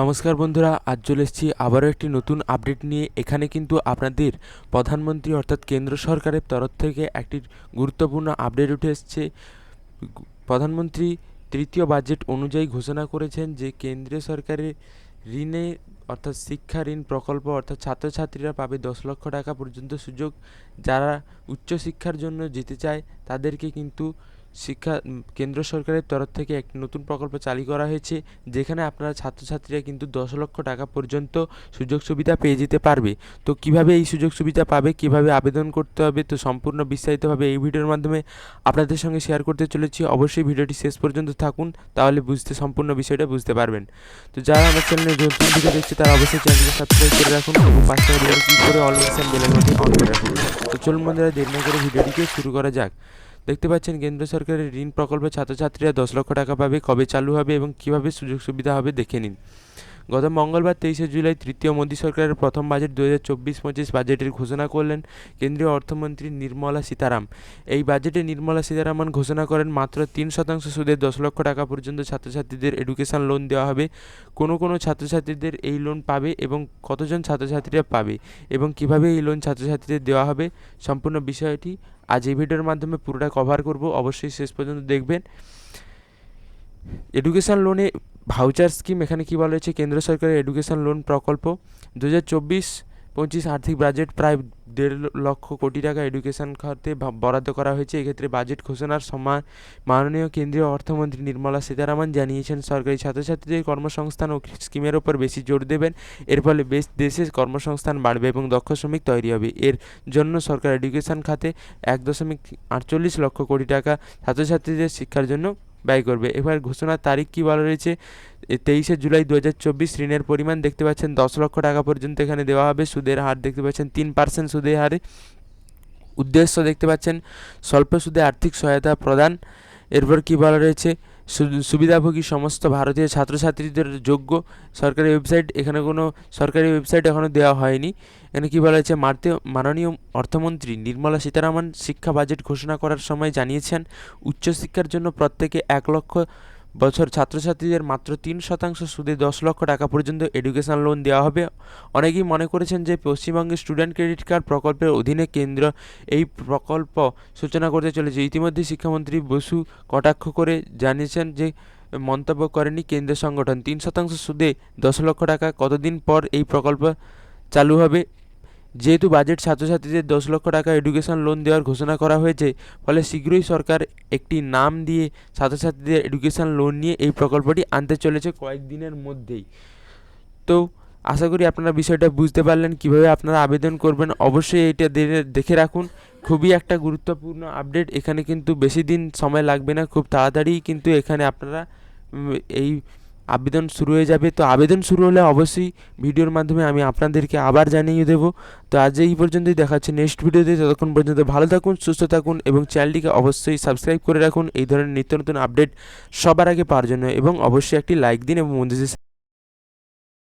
নমস্কার বন্ধুরা, আজ চলে এসেছি আবারও একটি নতুন আপডেট নিয়ে। এখানে কিন্তু আপনাদের প্রধানমন্ত্রী অর্থাৎ কেন্দ্র সরকারের তরফ থেকে একটি গুরুত্বপূর্ণ আপডেট উঠে এসছে। প্রধানমন্ত্রী তৃতীয় বাজেট অনুযায়ী ঘোষণা করেছেন যে, কেন্দ্রীয় সরকারের ঋণে অর্থাৎ শিক্ষা ঋণ প্রকল্প অর্থাৎ ছাত্রছাত্রীরা পাবে দশ লক্ষ টাকা পর্যন্ত সুযোগ। যারা উচ্চশিক্ষার জন্য যেতে চায়, তাদেরকে কিন্তু শিক্ষা কেন্দ্র সরকারের তরফ থেকে একটি নতুন প্রকল্প চালু করা হয়েছে, যেখানে আপনারা ছাত্রছাত্রীরা কিন্তু দশ লক্ষ টাকা পর্যন্ত সুযোগ সুবিধা পেয়ে যেতে পারবে। তো কীভাবে এই সুযোগ সুবিধা পাবে, কীভাবে আবেদন করতে হবে, তো সম্পূর্ণ বিস্তারিতভাবে এই ভিডিওর মাধ্যমে আপনাদের সঙ্গে শেয়ার করতে চলেছি। অবশ্যই ভিডিওটি শেষ পর্যন্ত থাকুন, তাহলে বুঝতে, সম্পূর্ণ বিষয়টা বুঝতে পারবেন। তো যারা আমার চ্যানেলে নতুন ভিডিও দেখছে, তারা অবশ্যই চ্যানেলকে সাবস্ক্রাইব করে রাখুন এবং পাঁচটা করে অল নোটিফিকেশন বেল আইকনটি অন করে রাখুন। তো চলুন বন্ধুরা, দেরি না করে ভিডিওটিকে শুরু করা যাক। দেখতে পাচ্ছেন কেন্দ্র সরকারের ঋণ প্রকল্পে ছাত্রছাত্রীরা দশ লক্ষ টাকা পাবে, কবে চালু হবে এবং কীভাবে সুযোগ সুবিধা হবে দেখে নিন। গত মঙ্গলবার তেইশে জুলাই তৃতীয় মোদী সরকারের প্রথম বাজেট দু হাজার চব্বিশ পঁচিশ বাজেটের ঘোষণা করলেন কেন্দ্রীয় অর্থমন্ত্রী নির্মলা সীতারাম। এই বাজেটে নির্মলা সীতারামন ঘোষণা করেন, মাত্র তিন শতাংশ সুদে দশ লক্ষ টাকা পর্যন্ত ছাত্রছাত্রীদের এডুকেশন লোন দেওয়া হবে। কোনো কোনো ছাত্রছাত্রীদের এই লোন পাবে এবং কতজন ছাত্রছাত্রীরা পাবে এবং কীভাবে এই লোন ছাত্রছাত্রীদের দেওয়া হবে সম্পূর্ণ বিষয়টি আজ এই ভিডিওর মাধ্যমে পুরোটা কভার করব। অবশ্যই শেষ পর্যন্ত দেখবেন। এডুকেশন লোনে ভাউচার স্কিম এখানে কী বলা হয়েছে? কেন্দ্র সরকারের এডুকেশন লোন প্রকল্প দু হাজার চব্বিশ পঁচিশ আর্থিক বাজেট প্রায় দেড় লক্ষ কোটি টাকা এডুকেশন খাতে বরাদ্দ করা হয়েছে। এক্ষেত্রে বাজেট ঘোষণার সময় মাননীয় কেন্দ্রীয় অর্থমন্ত্রী নির্মলা সীতারামন জানিয়েছেন, সরকারি ছাত্রছাত্রীদের কর্মসংস্থান ও স্কিমের ওপর বেশি জোর দেবেন। এর ফলে বেশ দেশে কর্মসংস্থান বাড়বে এবং দক্ষ শ্রমিক তৈরি হবে। এর জন্য সরকার এডুকেশন খাতে এক দশমিক আটচল্লিশ লক্ষ কোটি টাকা ছাত্রছাত্রীদের শিক্ষার জন্য ব্যয় করবে। এবার ঘোষণার তারিখ কী বলা রয়েছে? তেইশে জুলাই দু হাজার চব্বিশ ঋণের পরিমাণ দেখতে পাচ্ছেন দশ লক্ষ টাকা পর্যন্ত এখানে দেওয়া হবে। সুদের হার দেখতে পাচ্ছেন তিন পার্সেন্ট সুদের হারে। উদ্দেশ্য দেখতে পাচ্ছেন, স্বল্প সুদে আর্থিক সহায়তা প্রদান। এরপর কী বলা রয়েছে? সুবিধাভোগী সমস্ত ভারতীয় ছাত্রছাত্রীদের যোগ্য সরকারি ওয়েবসাইট, এখানে কোনো সরকারি ওয়েবসাইট এখনও দেওয়া হয়নি। এখানে কী বলা হয়েছে, মারতে- মাননীয় অর্থমন্ত্রী নির্মলা সীতারামন শিক্ষা বাজেট ঘোষণা করার সময় জানিয়েছেন, উচ্চশিক্ষার জন্য প্রত্যেকে এক লক্ষ বছর ছাত্রছাত্রীদের মাত্র তিন শতাংশ সুদে দশ লক্ষ টাকা পর্যন্ত এডুকেশন লোন দেওয়া হবে। অনেকেই মনে করেছেন যে পশ্চিমবঙ্গের স্টুডেন্ট ক্রেডিট কার্ড প্রকল্পের অধীনে কেন্দ্র এই প্রকল্প সূচনা করতে চলেছে। ইতিমধ্যে শিক্ষামন্ত্রী বসু কটাক্ষ করে জানিয়েছেন যে মন্তব্য করেনি কেন্দ্র সংগঠন। তিন শতাংশ সুদে দশ লক্ষ টাকা কতদিন পর এই প্রকল্প চালু হবে? যেহেতু বাজেট ছাত্রছাত্রীদের দশ লক্ষ টাকা এডুকেশন লোন দেওয়ার ঘোষণা করা হয়েছে, ফলে শীঘ্রই সরকার একটি নাম দিয়ে ছাত্রছাত্রীদের এডুকেশন লোন নিয়ে এই প্রকল্পটি আনতে চলেছে কয়েকদিনের মধ্যেই। তো আশা করি আপনারা বিষয়টা বুঝতে পারলেন, কীভাবে আপনারা আবেদন করবেন, অবশ্যই এইটা দে- দেখে রাখুন। খুবই একটা গুরুত্বপূর্ণ আপডেট, এখানে কিন্তু বেশি দিন সময় লাগবে না, খুব তাড়াতাড়ি কিন্তু এখানে আপনারা এই আবেদন শুরু হয়ে যাবে। তো আবেদন শুরু হলে অবশ্যই ভিডিওর মাধ্যমে আমি আপনাদেরকে আবার জানিয়ে দেবো। তো আজ এই পর্যন্তই দেখাচ্ছে নেক্সট ভিডিওতে। ততক্ষণ পর্যন্ত ভালো থাকুন, সুস্থ থাকুন এবং চ্যানেলটিকে অবশ্যই সাবস্ক্রাইব করে রাখুন। এই ধরনের নিত্য নতুন আপডেট সবার আগে পাওয়ার জন্য এবং অবশ্যই একটি লাইক দিন এবং বন্ধুদের